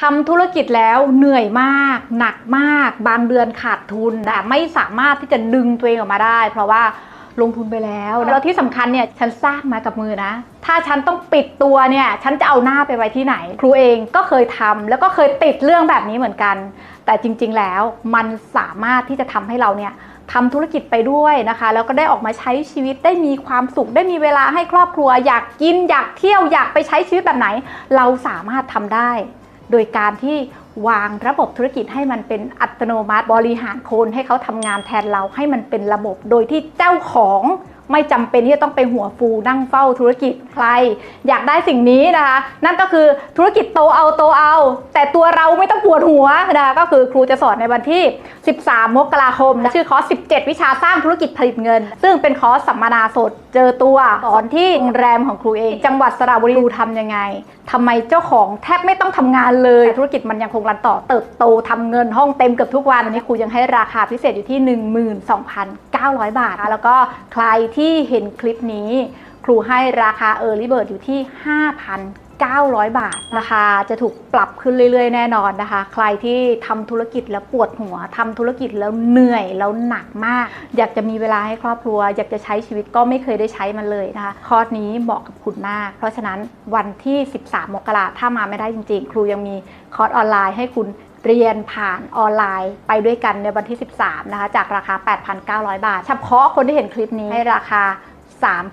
ทำธุรกิจแล้วเหนื่อยมาก หนักมาก บางเดือนขาดทุนแต่ไม่สามารถที่จะดึงตัวเองออกมาได้ เพราะว่าลงทุนไปแล้วแล้วที่สำคัญเนี่ยฉันสร้างมากับมือนะ ถ้าฉันต้องปิดตัวเนี่ย ฉันจะเอาหน้าไปไว้ที่ไหน ครูเองก็เคยทำแล้วก็เคยติดเรื่องแบบนี้เหมือนกัน แต่จริง ๆ แล้วมันสามารถที่จะทำให้เราเนี่ยทำธุรกิจไปด้วยนะคะ แล้วก็ได้ออกมาใช้ชีวิตได้มีความสุข ได้มีเวลาให้ครอบครัว อยากกินอยากเที่ยวอยากไปใช้ชีวิตแบบไหน เราสามารถทำได้ โดยการที่วางระบบธุรกิจให้มันเป็นอัตโนมัติบริหารคนให้เขาทำงานแทนเราให้มันเป็นระบบ โดยที่เจ้าของ ไม่จำเป็นที่จะต้องไปหัวฟูนั่งเฝ้าธุรกิจใคร อยากได้สิ่งนี้นะคะ นั่นก็คือธุรกิจโตเอาโตเอา แต่ตัวเราไม่ต้องปวดหัวนะคะก็คือครูจะสอนในวันที่ 13 มกราคมนะชื่อคอร์ส 17 วิชาสร้างธุรกิจผลิตเงิน ซึ่งเป็นคอร์สสัมมนาสดเจอตัวสอนที่โรงแรมของครูเอง จังหวัดสระบุรีครูทำยังไงทำไมเจ้าของแทบไม่ต้องทำงานเลยธุรกิจมันยังคงรันต่อเติบโตทำเงินห้องเต็มเกือบทุกวันวันนี้ครูยังให้ราคาพิเศษอยู่ที่ 12,900 บาทนะแล้วก็ใครที่ที่เห็นคลิปนี้ ครูให้ราคา Early Bird อยู่ที่ 5,900 บาท ราคาจะถูกปรับขึ้นเรื่อย ๆ แน่นอนนะคะ ใครที่ทำธุรกิจแล้วปวดหัวทำธุรกิจแล้วเหนื่อยแล้วหนักมาก อยากจะมีเวลาให้ครอบครัว อยากจะใช้ชีวิตก็ไม่เคยได้ใช้มันเลยนะคะคอร์สนี้เหมาะกับคุณมาก เพราะฉะนั้นวันที่ 13 มกราถ้ามาไม่ได้จริง ๆ ครูยังมีคอร์สออนไลน์ให้คุณ เรียนผ่านออนไลน์ไปด้วยกันในวันที่ 13 นะคะ จากราคา 8,900 บาท เฉพาะคนที่เห็นคลิปนี้ให้ราคา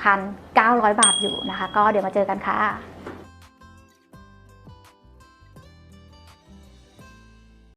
3,900 บาทอยู่นะคะ ก็เดี๋ยวมาเจอกันค่ะ